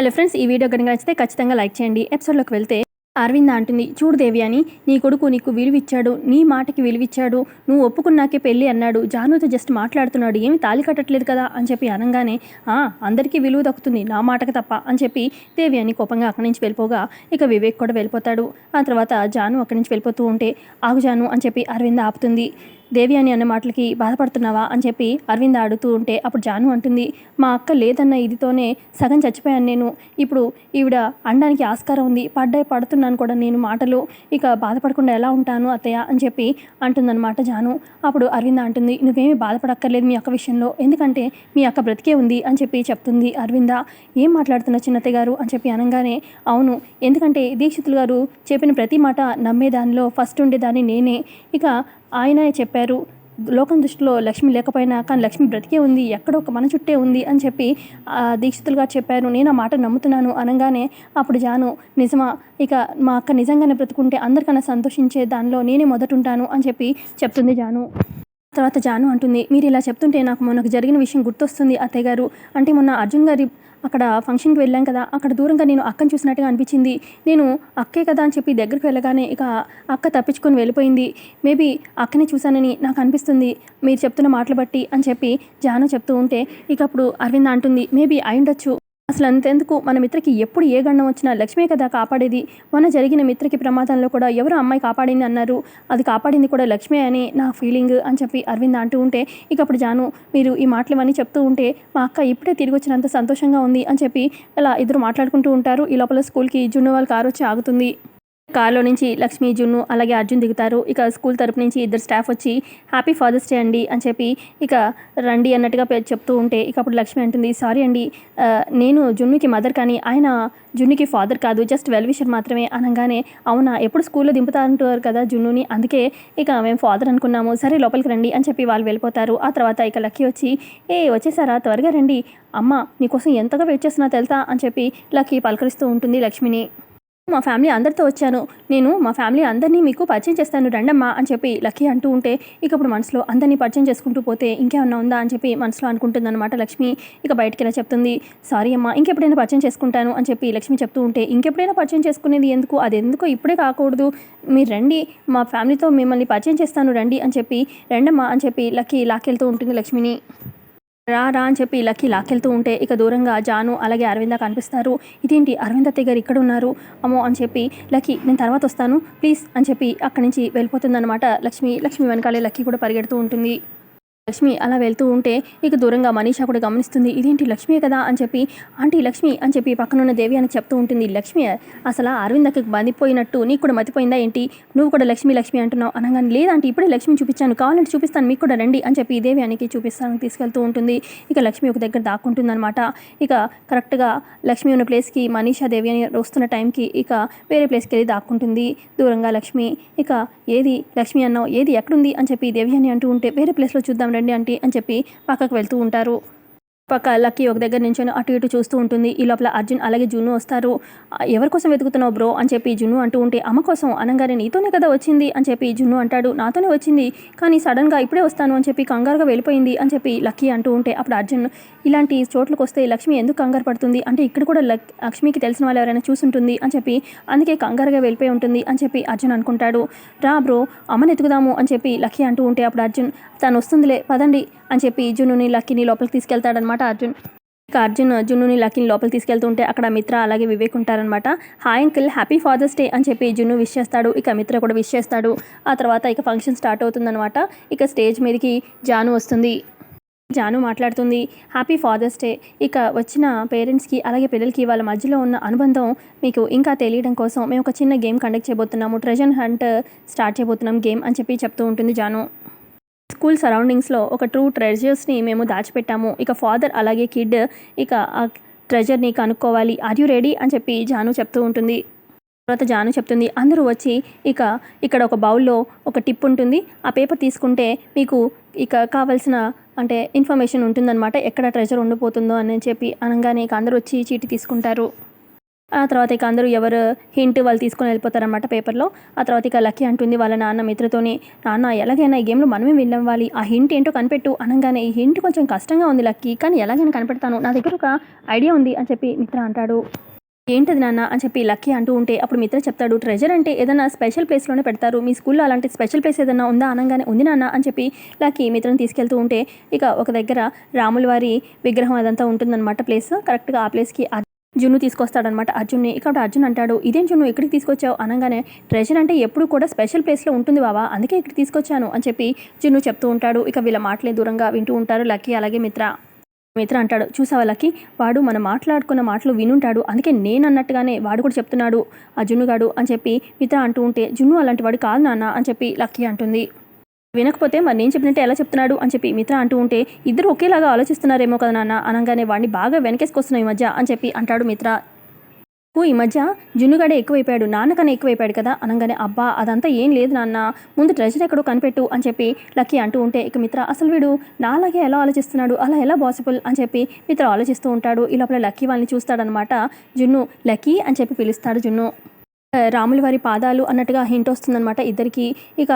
Hello friends ఈ video కనుక నచ్చితే ఖచ్చితంగా లైక్ చేయండి. ఎపిసోడ్లోకి వెళ్తే అరవింద అంటుంది చూడు దేవి అని నీ కొడుకు నీకు విలువిచ్చాడు నీ మాటకి విలువిచ్చాడు నువ్వు ఒప్పుకున్నాకే పెళ్ళి అన్నాడు జానుతో జస్ట్ మాట్లాడుతున్నాడు ఏమి తాళి కట్టట్లేదు కదా? అని చెప్పి అనగానే "ఆ, అందరికీ విలువ దక్కుతుంది నా మాటకి తప్ప అని చెప్పి దేవి అని కోపంగా అక్కడి నుంచి వెళ్ళిపోగా ఇక వివేక్ కూడా వెళ్ళిపోతాడు. ఆ తర్వాత జాను అక్కడి నుంచి వెళ్ళిపోతూ ఉంటే ఆగు జాను అని చెప్పి అరవింద ఆపుతుంది. దేవి అని అన్న మాటలకి బాధపడుతున్నావా అని చెప్పి అరవింద్ ఆడుతూ ఉంటే అప్పుడు జాను అంటుంది మా అక్క లేదన్న ఇదితోనే సగం చచ్చిపోయాను నేను. ఇప్పుడు ఈవిడ అనడానికి ఆస్కారం ఉంది. పడ్డాయి పడుతున్నాను కూడా నేను మాటలు. ఇక బాధపడకుండా ఎలా ఉంటాను అత్తయ్య? అని చెప్పి అంటుందన్నమాట జాను. అప్పుడు అరవింద అంటుంది నువ్వేమీ బాధపడక్కర్లేదు మీ అక్క విషయంలో. ఎందుకంటే మీ అక్క బ్రతికే ఉంది అని చెప్పి చెప్తుంది అరవింద. ఏం మాట్లాడుతున్న చిన్నత్తయ్య గారు? అని చెప్పి అనగానే అవును. ఎందుకంటే దీక్షితులు గారు చెప్పిన ప్రతి మాట నమ్మేదానిలో ఫస్ట్ ఉండేదాన్ని నేనే. ఇక ఆయన చెప్పారు లోకం దృష్టిలో లక్ష్మి లేకపోయినా కానీ లక్ష్మి బ్రతికే ఉంది ఎక్కడో ఒక మన చుట్టే ఉంది అని చెప్పి దీక్షితులు గారు చెప్పారు. నేను ఆ మాట నమ్ముతున్నాను అనగానే అప్పుడు జాను నిజమా ఇక మా అక్క నిజంగానే బ్రతుకుంటే అందరికన్నా సంతోషించే దానిలో నేనే మొదట ఉంటాను అని చెప్పి చెప్తుంది జాను. తర్వాత జాను అంటుంది మీరు ఇలా చెప్తుంటే నాకు మొన్నకు జరిగిన విషయం గుర్తొస్తుంది అత్తయ్య గారు. అంటే మొన్న అర్జున్ గారి అక్కడ ఫంక్షన్కి వెళ్ళాం కదా అక్కడ దూరంగా నేను అక్కని చూసినట్టుగా అనిపించింది. నేను అక్కే కదా అని చెప్పి దగ్గరికి వెళ్ళగానే ఇక అక్క తప్పించుకొని వెళ్ళిపోయింది. మేబీ అక్కనే చూశానని నాకు అనిపిస్తుంది. మీరు చెప్తున్న మాటలు బట్టి అని చెప్పి జాను చెప్తూ ఉంటే ఇక అప్పుడు అరవింద అంటుంది మేబీ అయి ఉండొచ్చు. అసలు అంతెందుకు? మన మిత్రకి ఎప్పుడు ఏ గండం వచ్చినా లక్ష్మే కదా కాపాడేది. మొన్న జరిగిన మిత్రకి ప్రమాదంలో కూడా ఎవరు అమ్మాయి కాపాడింది అన్నారు. అది కాపాడింది కూడా లక్ష్మే అని నా ఫీలింగ్ అని చెప్పి అరవింద్ అంటూ ఉంటే ఇక అప్పుడు జాను మీరు ఈ మాటలు ఇవన్నీ చెప్తూ ఉంటే మా అక్క ఇప్పుడే తిరిగి వచ్చినంత సంతోషంగా ఉంది అని చెప్పి అలా ఇద్దరు మాట్లాడుకుంటూ ఉంటారు. ఈ లోపల స్కూల్కి జున్ను వాళ్ళ కారు వచ్చి ఆగుతుంది. కార్లో నుంచి లక్ష్మి జున్ను అలాగే అర్జున్ దిగుతారు. ఇక స్కూల్ తరపు నుంచి ఇద్దరు స్టాఫ్ వచ్చి హ్యాపీ ఫాదర్స్ డే అండి అని చెప్పి ఇక రండి అన్నట్టుగా పే- చెప్తూ ఉంటే ఇక అప్పుడు లక్ష్మి అంటుంది సారీ అండి నేను జున్నుకి మదర్ కానీ ఆయన జున్నుకి ఫాదర్ కాదు జస్ట్ వెల్ విషర్ మాత్రమే అనగానే అవునా ఎప్పుడు స్కూల్లో దింపుతా అంటారు కదా జున్నుని అందుకే ఇక మేము ఫాదర్ అనుకున్నాము సరే లోపలికి రండి అని చెప్పి వాళ్ళు వెళ్ళిపోతారు. ఆ తర్వాత ఇక లక్కీ వచ్చి ఏ వచ్చేసారా త్వరగా రండి అమ్మ నీకోసం ఎంతగా వెయిట్ చేస్తున్నా తెలుసా? అని చెప్పి లక్కీ పలకరిస్తూ ఉంటుంది లక్ష్మిని. మా ఫ్యామిలీ అందరితో వచ్చాను. నేను మా ఫ్యామిలీ అందరినీ మీకు పరిచయం చేస్తాను. రండమ్మా అని చెప్పి లక్కీ అంటూ ఉంటే ఇక ఇప్పుడు మనసులో అందరినీ పరిచయం చేసుకుంటూ పోతే ఇంకేమన్నా ఉందా అని చెప్పి మనసులో అనుకుంటుందన్నమాట లక్ష్మి. ఇక బయటికి ఇలా చెప్తుంది సారీ అమ్మా ఇంకెప్పుడైనా పరిచయం చేసుకుంటాను అని చెప్పి లక్ష్మి చెప్తూ ఉంటే ఇంకెప్పుడైనా పరిచయం చేసుకునేది ఎందుకు? అది ఎందుకో ఇప్పుడే కాకూడదు. మీరు రండి మా ఫ్యామిలీతో మిమ్మల్ని పరిచయం చేస్తాను రండి అని చెప్పి రండమ్మా అని చెప్పి లక్కీ లాక్కెళ్తూ ఉంటుంది లక్ష్మిని. రా రా అని చెప్పి లక్కీ లాక్కెళ్తూ ఉంటే ఇక దూరంగా జాను అలాగే అరవింద కనిపిస్తారు. ఇదేంటి? అరవింద దగ్గర ఇక్కడ ఉన్నారు అమ్మో అని చెప్పి లక్కి నేను తర్వాత వస్తాను. ప్లీజ్ అని చెప్పి అక్కడి నుంచి వెళ్ళిపోతుందన్నమాట లక్ష్మి. లక్ష్మి వెనకాలే లక్కీ కూడా పరిగెడుతూ ఉంటుంది. లక్ష్మి అలా వెళ్తూ ఉంటే ఇక దూరంగా మనీషా కూడా గమనిస్తుంది ఇదేంటి లక్ష్మి కదా? అని చెప్పి ఆంటీ లక్ష్మి అని చెప్పి పక్కనున్న దేవి అని చెప్తూ ఉంటుంది లక్ష్మి అసలు అరవిందకి బందిపోయినట్టు నీకు కూడా మతిపోయిందా ఏంటి? నువ్వు కూడా లక్ష్మి లక్ష్మి అంటున్నావు. అనగానే లేదంటే ఇప్పుడే లక్ష్మి చూపించాను కావాలంటే చూపిస్తాను మీకు కూడా రండి అని చెప్పి దేవి అనికి చూపిస్తాను తీసుకెళ్తూ ఉంటుంది. ఇక లక్ష్మి ఒక దగ్గర దాక్కుంటుంది అనమాట ఇక కరెక్ట్గా లక్ష్మి ఉన్న ప్లేస్కి మనీషా దేవి అని వస్తున్న టైంకి ఇక వేరే ప్లేస్కి వెళ్ళి దాక్కుంటుంది. దూరంగా లక్ష్మి ఇక ఏది లక్ష్మి అన్నావు? ఏది ఎక్కడుంది? అని చెప్పి దేవి అని అంటూ ఉంటే వేరే ప్లేస్లో చూద్దాం ఉండండి ఆంటీ అని చెప్పి పక్కకు వెళ్తూ ఉంటారు. పక్క లక్కీ ఒక దగ్గర నించొని అటు ఇటు చూస్తూ ఉంటుంది. ఈ లోపల అర్జున్ అలాగే జున్ను వస్తారు. ఎవరి కోసం వెతుకుతున్నావు బ్రో? అని చెప్పి జున్ను అంటూ ఉంటే అమ్మ కోసం అనగానే నీతోనే కదా వచ్చింది? అని చెప్పి జున్ను అంటాడు. నాతోనే వచ్చింది కానీ సడన్గా ఇప్పుడే వస్తాను అని చెప్పి కంగారుగా వెళ్ళిపోయింది అని చెప్పి లక్కీ అంటూ ఉంటే అప్పుడు అర్జున్ ఇలాంటి చోట్లకు వస్తే లక్ష్మి ఎందుకు కంగారు పడుతుంది? అంటే ఇక్కడ కూడా లక్ లక్ష్మికి తెలిసిన వాళ్ళు ఎవరైనా చూసుంటుంది అని చెప్పి అందుకే కంగారుగా వెళ్ళిపోయి ఉంటుంది అని చెప్పి అర్జున్ అనుకుంటాడు. రా బ్రో అమ్మని ఎత్తుకుదాము అని చెప్పి లక్కీ అంటూ ఉంటే అప్పుడు అర్జున్ తను వస్తుందిలే పదండి అని చెప్పి జున్నుని లక్కీని లోపలికి తీసుకెళ్తాడనమాట అర్జున్. ఇక అర్జున్ జున్నుని లక్కీని లోపలికి తీసుకెళ్తుంటే అక్కడ మిత్ర అలాగే వివేక్ ఉంటారనమాట hi uncle happy Father's Day అని చెప్పి జున్ను విష్ చేస్తాడు. ఇక మిత్ర కూడా విష్ చేస్తాడు. ఆ తర్వాత ఇక ఫంక్షన్ స్టార్ట్ అవుతుందనమాట ఇక స్టేజ్ మీదకి జాను వస్తుంది. జాను మాట్లాడుతుంది. Happy Father's Day. ఇక వచ్చిన పేరెంట్స్కి అలాగే పిల్లలకి వాళ్ళ మధ్యలో ఉన్న అనుబంధం మీకు ఇంకా తెలియడం కోసం మేము ఒక చిన్న గేమ్ కండక్ట్ చేయబోతున్నాము. ట్రెజర్ హంట్ స్టార్ట్ చేయబోతున్నాం గేమ్ అని చెప్పి చెప్తూ ఉంటుంది జాను. స్కూల్ సరౌండింగ్స్లో ఒక ట్రూ ట్రెజర్స్ని మేము దాచిపెట్టాము. ఇక ఫాదర్ అలాగే కిడ్ ఇక ఆ ట్రెజర్ని కనుక్కోవాలి. Are you ready? అని చెప్పి జాను చెప్తూ ఉంటుంది. తర్వాత జాను చెప్తుంది అందరూ వచ్చి ఇక ఇక్కడ ఒక బౌల్లో ఒక టిప్ ఉంటుంది. ఆ పేపర్ తీసుకుంటే మీకు ఇక కావాల్సిన అంటే ఇన్ఫర్మేషన్ ఉంటుందన్నమాట. ఎక్కడ ట్రెజర్ ఉండిపోతుందో అని చెప్పి అనగానే ఇక అందరూ వచ్చి చీటి తీసుకుంటారు. ఆ తర్వాత ఇక అందరూ ఎవరు హింట్ వాళ్ళు తీసుకొని వెళ్ళిపోతారనమాట పేపర్లో ఆ తర్వాత ఇక లక్కీ అంటుంది వాళ్ళ నాన్న మిత్రతోని నాన్న ఎలాగైనా ఈ గేమ్లో మనమే వెళ్ళవ్వాలి ఆ హింట్ ఏంటో కనిపెట్టు. అనగానే ఈ హింట్ కొంచెం కష్టంగా ఉంది లక్కీ కానీ ఎలాగైనా కనిపెడతాను. నా దగ్గర ఒక ఐడియా ఉంది అని చెప్పి మిత్ర అంటాడు. ఏంటది నాన్న అని చెప్పి లక్కీ అంటూ ఉంటే అప్పుడు మిత్ర చెప్తాడు ట్రెజర్ అంటే ఏదైనా స్పెషల్ ప్లేస్లోనే పెడతారు. మీ స్కూల్లో అలాంటి స్పెషల్ ప్లేస్ ఏదైనా ఉందా అనగానే ఉంది నాన్న అని చెప్పి లక్కీ మిత్రను తీసుకెళ్తూ ఉంటే ఇక ఒక దగ్గర రాముల వారి విగ్రహం అదంతా ఉంటుందన్నమాట ప్లేస్ కరెక్ట్గా ఆ ప్లేస్కి జున్ను తీసుకొస్తాడనమాట అర్జున్ని. ఇక్కడ అర్జున్ అంటాడు ఇదేం జున్ను? ఇక్కడికి తీసుకొచ్చావు? అనగానే ట్రెజర్ అంటే ఎప్పుడు కూడా స్పెషల్ ప్లేస్లో ఉంటుంది బావా. అందుకే ఇక్కడ తీసుకొచ్చాను అని చెప్పి జున్ను చెప్తూ ఉంటాడు. ఇక వీళ్ళ మాటలే దూరంగా వింటూ ఉంటారు లక్కీ అలాగే మిత్ర. మిత్ర అంటాడు చూసావా లక్కీ? వాడు మనం మాట్లాడుకున్న మాటలు వినుంటాడు. అందుకే నేను అన్నట్టుగానే వాడు కూడా చెప్తున్నాడు ఆ జున్నుగాడు అని చెప్పి మిత్ర అంటూ ఉంటే జున్ను అలాంటి వాడు కాదు నాన్న అని చెప్పి లక్కీ అంటుంది. వినకపోతే మరి నేను చెప్పినట్టే ఎలా చెప్తున్నాడు అని చెప్పి మిత్ర అంటూ ఉంటే ఇద్దరు ఒకేలాగా ఆలోచిస్తున్నారేమో కదా నాన్న అనగానే వాడిని బాగా వెనకేసుకొస్తున్నావు ఈ మధ్య అని చెప్పి అంటాడు మిత్ర. ఈ మధ్య జున్నుగాడే ఎక్కువైపోయాడు నాన్నకన్నా ఎక్కువైపోయాడు కదా? అనగానే అబ్బా అదంతా ఏం లేదు నాన్న. ముందు ట్రెజర్ ఎక్కడో కనిపెట్టు అని చెప్పి లక్కీ అంటూ ఉంటే ఇక మిత్ర అసలు వీడు నాలాగే ఎలా ఆలోచిస్తున్నాడు? అలా ఎలా పాసిబుల్? అని చెప్పి మిత్ర ఆలోచిస్తూ ఉంటాడు. ఈ లోపల లక్కీ వాళ్ళని చూస్తాడనమాట. జున్ను లక్కీ అని చెప్పి పిలుస్తాడు జున్ను. రాముల వారి పాదాలు అన్నట్టుగా హింట్ వస్తుందన్నమాట ఇద్దరికి. ఇక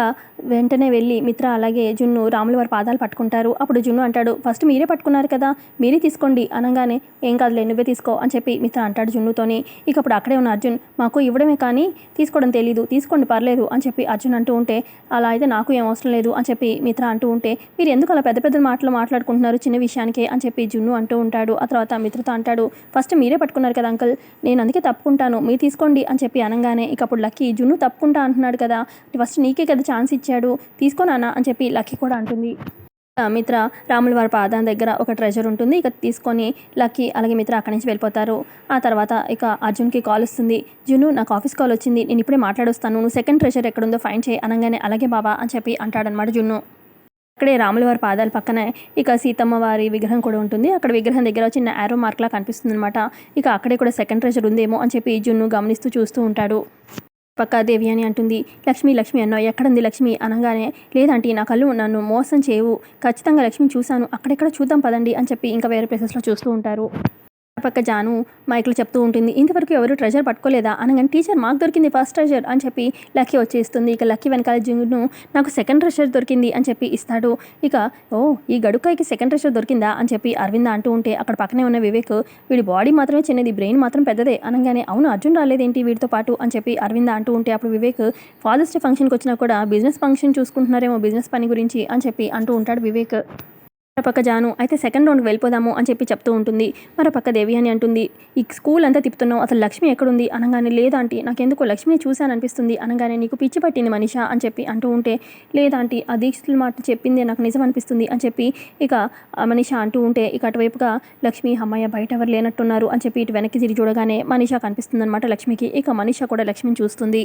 వెంటనే వెళ్ళి మిత్ర అలాగే జున్ను రాముల వారి పాదాలు పట్టుకుంటారు. అప్పుడు జున్ను అంటాడు ఫస్ట్ మీరే పట్టుకున్నారు కదా మీరే తీసుకోండి అనగానే ఏం కాదులే నువ్వే తీసుకో అని చెప్పి మిత్ర అంటాడు జున్నుతోని. ఇక అప్పుడు అక్కడే ఉన్న అర్జున్ మాకు ఇవ్వడమే కానీ తీసుకోవడం తెలీదు తీసుకోండి పర్లేదు అని చెప్పి అర్జున్ అంటూ ఉంటే అలా అయితే నాకు ఏం అవసరం లేదు అని చెప్పి మిత్ర అంటూ ఉంటే మీరు ఎందుకు అలా పెద్ద పెద్ద మాటలు మాట్లాడుకుంటున్నారు చిన్న విషయానికే అని చెప్పి జున్ను అంటూ ఉంటాడు. ఆ తర్వాత మిత్రతో అంటాడు ఫస్ట్ మీరే పట్టుకున్నారు కదా అంకుల్ నేను అందుకే తప్పుకుంటాను మీరు తీసుకోండి అని చెప్పి అనగానే ఇక అప్పుడు లక్కీ జున్ను తప్పుకుంటా అంటున్నాడు కదా ఫస్ట్ నీకే కదా ఛాన్స్ ఇచ్చాడు తీసుకోనానా అని చెప్పి లక్కీ కూడా అంటుంది. మిత్ర రాముల వారి పాదం దగ్గర ఒక ట్రెజర్ ఉంటుంది. ఇక తీసుకొని లక్కీ అలాగే మిత్ర అక్కడి నుంచి వెళ్ళిపోతారు. ఆ తర్వాత ఇక అర్జున్కి కాల్ వస్తుంది. జును నాకు ఆఫీస్ కాల్ వచ్చింది. నేను ఇప్పుడే మాట్లాడొస్తాను. నువ్వు సెకండ్ ట్రెజర్ ఎక్కడుందో ఫైండ్ చేయి. అనగానే అలాగే బాబా అని చెప్పి అంటాడనమాట జున్ను. అక్కడే రాముల వారి పాదాల పక్కనే ఇక సీతమ్మ వారి విగ్రహం కూడా ఉంటుంది. అక్కడ విగ్రహం దగ్గర చిన్న యారో మార్క్లా కనిపిస్తుంది అనమాట ఇక అక్కడే కూడా సెకండ్ ట్రెజర్ ఉందేమో అని చెప్పి జున్ను గమనిస్తూ చూస్తూ ఉంటాడు. పక్కాదేవి అని అంటుంది. లక్ష్మి లక్ష్మి అన్నో ఎక్కడుంది లక్ష్మి? అనగానే లేదంటే నా కళ్ళు నన్ను మోసం చేయవు. ఖచ్చితంగా లక్ష్మిని చూశాను. అక్కడెక్కడ చూద్దాం పదండి అని చెప్పి ఇంకా వేరే ప్లేసెస్లో చూస్తూ ఉంటారు. పక్క జాను మైక్లో చెప్తూ ఉంటుంది ఇంతవరకు ఎవరు ట్రెజర్ పట్టుకోలేదా? అనగానే టీచర్ మాకు దొరికింది ఫస్ట్ ట్రెజర్ అని చెప్పి లక్కీ వచ్చేస్తుంది. ఇక లక్కీ వెనకాల జింగును నాకు సెకండ్ ట్రెజర్ దొరికింది అని చెప్పి ఇస్తాడు. ఇక ఓ ఈ గడుకాయకి సెకండ్ ట్రెజర్ దొరికిందా? అని చెప్పి అరవింద అంటూ ఉంటే అక్కడ పక్కనే ఉన్న వివేక్ వీడి బాడీ మాత్రమే చిన్నది బ్రెయిన్ మాత్రం పెద్దదే అనగానే అవును అర్జున్ రాలేదేంటి వీడితో పాటు? అని చెప్పి అరవింద అంటూ ఉంటే అప్పుడు వివేక్ ఫాదర్స్ డే ఫంక్షన్కి వచ్చినా కూడా బిజినెస్ ఫంక్షన్ చూసుకుంటున్నారేమో బిజినెస్ పని గురించి అని చెప్పి అంటూ ఉంటాడు వివేక్. మరోపక్క జాను అయితే సెకండ్ రౌండ్కి వెళ్ళిపోదాము అని చెప్పి చెప్తూ ఉంటుంది. మరోపక్క దేవి అని అంటుంది. ఈ స్కూల్ అంతా తిప్పుతున్నావు అసలు లక్ష్మి ఎక్కడుంది? అనగానే లేదాంటి నాకెందుకో లక్ష్మిని చూశాను అనిపిస్తుంది. అనగానే నీకు పిచ్చి పట్టింది మనిష? అని చెప్పి అంటూ ఉంటే లేదాంటి ఆ దీక్షల మాట చెప్పిందే నాకు నిజం అనిపిస్తుంది అని చెప్పి ఇక ఆ మనిష అంటూ ఉంటే ఇక అటువైపుగా లక్ష్మి అమ్మాయి బయట ఎవరు లేనట్టున్నారు అని చెప్పి ఇటు వెనక్కి తిరిగి చూడగానే మనిష కనిపిస్తుంది అనమాట లక్ష్మికి. ఇక మనిష కూడా లక్ష్మిని చూస్తుంది.